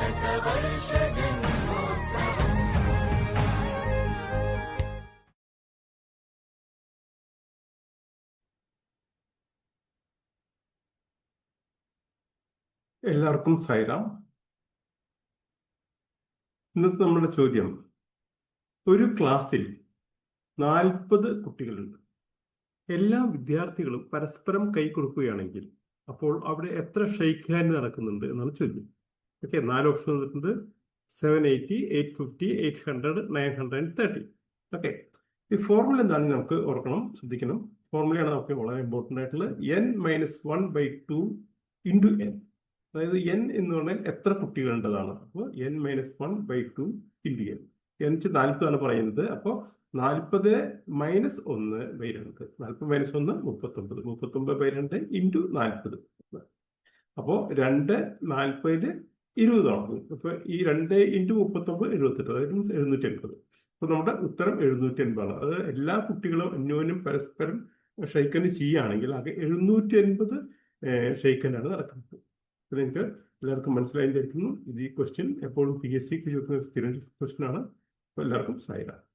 എല്ലാവർക്കും സൈറാം. ഇന്നത്തെ നമ്മുടെ ചോദ്യം. ഒരു ക്ലാസ്സിൽ നാൽപ്പത് കുട്ടികളുണ്ട്. എല്ലാ വിദ്യാർത്ഥികളും പരസ്പരം കൈ കൊടുക്കുകയാണെങ്കിൽ അപ്പോൾ അവിടെ എത്ര ഷെയ്ക്ക് ഹാൻഡ് നടക്കുന്നുണ്ട് എന്നാണ് ചോദ്യം. ഓക്കെ നാല് ഓപ്ഷൻ തന്നിട്ടുണ്ട് seven eighty eight fifty eight hundred nine hundred and thirty okay ഈ ഫോർമുല എന്താണെന്ന് നമുക്ക് ഓർക്കണം ശ്രദ്ധിക്കണം. ഫോർമുലയാണ് നമുക്ക് വളരെ ഇമ്പോർട്ടന്റ് ആയിട്ടുള്ളത് N minus one by two into N അതായത് എൻ എന്ന് പറഞ്ഞാൽ എത്ര കുട്ടികളുണ്ടതാണ് അപ്പോൾ N minus one by two into N N വെച്ച് നാൽപ്പതാണ് പറയുന്നത്. അപ്പോൾ നാൽപ്പത് മൈനസ് ഒന്ന് ബൈ രണ്ട്. നാൽപ്പത് മൈനസ് ഒന്ന് മുപ്പത്തൊമ്പത്. മുപ്പത്തൊമ്പത് ബൈ രണ്ട് ഇന്റു നാൽപ്പത് അപ്പോൾ രണ്ട് നാൽപ്പതിൽ ഇരുപതാണ് അപ്പോൾ ഈ രണ്ട് ഇന്റു മുപ്പത്തൊമ്പത് എഴുപത്തെട്ട് അതായത് എഴുന്നൂറ്റി എൺപത് അപ്പോൾ നമ്മുടെ ഉത്തരം എഴുന്നൂറ്റി എൺപതാണ് അത് എല്ലാ കുട്ടികളും അന്യോന്യം പരസ്പരം ഷെയ്ക്കൻഡ് ചെയ്യുകയാണെങ്കിൽ ആകെ എഴുന്നൂറ്റി എൺപത് ഷെയ്ക്കൻഡാണ് നടക്കുന്നത്. അപ്പൊ നിങ്ങൾക്ക് എല്ലാവർക്കും മനസ്സിലായി ധരിക്കുന്നു ഇത് ഈ ക്വസ്റ്റ്യൻ എപ്പോഴും പി എസ് സിക്ക് ചോദിക്കുന്ന സ്ഥിരം ക്വസ്റ്റ്യൻ ആണ്. അപ്പോൾ എല്ലാവർക്കും സായിരാം